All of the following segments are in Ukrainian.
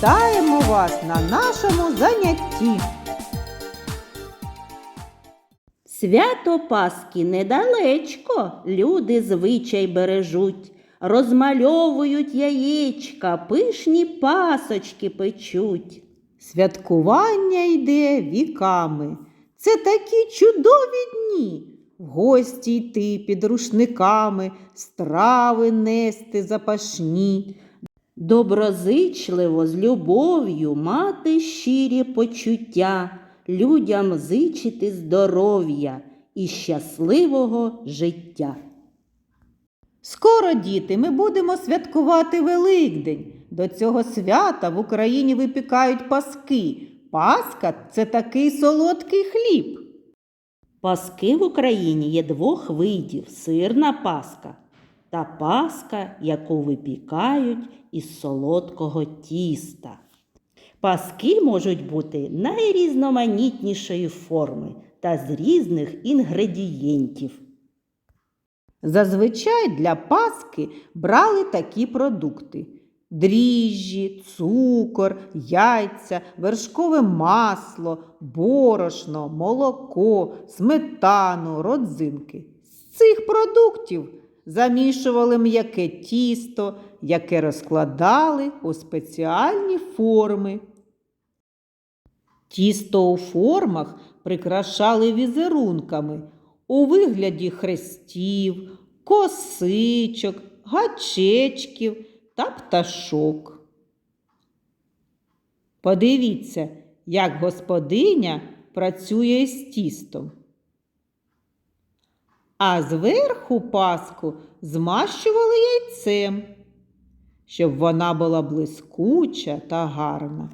Вітаємо вас на нашому занятті. Свято Пасхи недалечко, люди звичай бережуть, розмальовують яєчка, пишні пасочки печуть. Святкування йде віками. Це такі чудові дні. В гості йти під рушниками, страви нести запашні. Доброзичливо з любов'ю мати щирі почуття, людям зичити здоров'я і щасливого життя. Скоро, діти, ми будемо святкувати Великдень. До цього свята в Україні випікають паски. Паска це такий солодкий хліб. Паски в Україні є двох видів сирна паска та паска, яку випікають із солодкого тіста. Паски можуть бути найрізноманітнішої форми та з різних інгредієнтів. Зазвичай для паски брали такі продукти: дріжджі, цукор, яйця, вершкове масло, борошно, молоко, сметану, родзинки. З цих продуктів замішували м'яке тісто, яке розкладали у спеціальні форми. Тісто у формах прикрашали візерунками у вигляді хрестів, косичок, гачечків та пташок. Подивіться, як господиня працює з тістом. А зверху паску змащували яйцем, щоб вона була блискуча та гарна.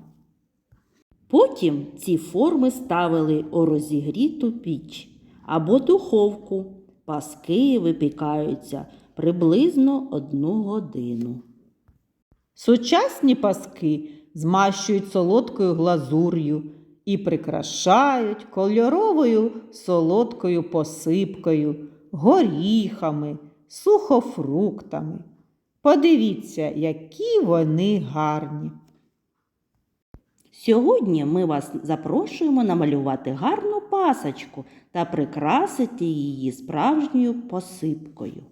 Потім ці форми ставили у розігріту піч або духовку. Паски випікаються приблизно одну годину. Сучасні паски змащують солодкою глазур'ю і прикрашають кольоровою солодкою посипкою, горіхами, сухофруктами. Подивіться, які вони гарні. Сьогодні ми вас запрошуємо намалювати гарну пасочку та прикрасити її справжньою посипкою.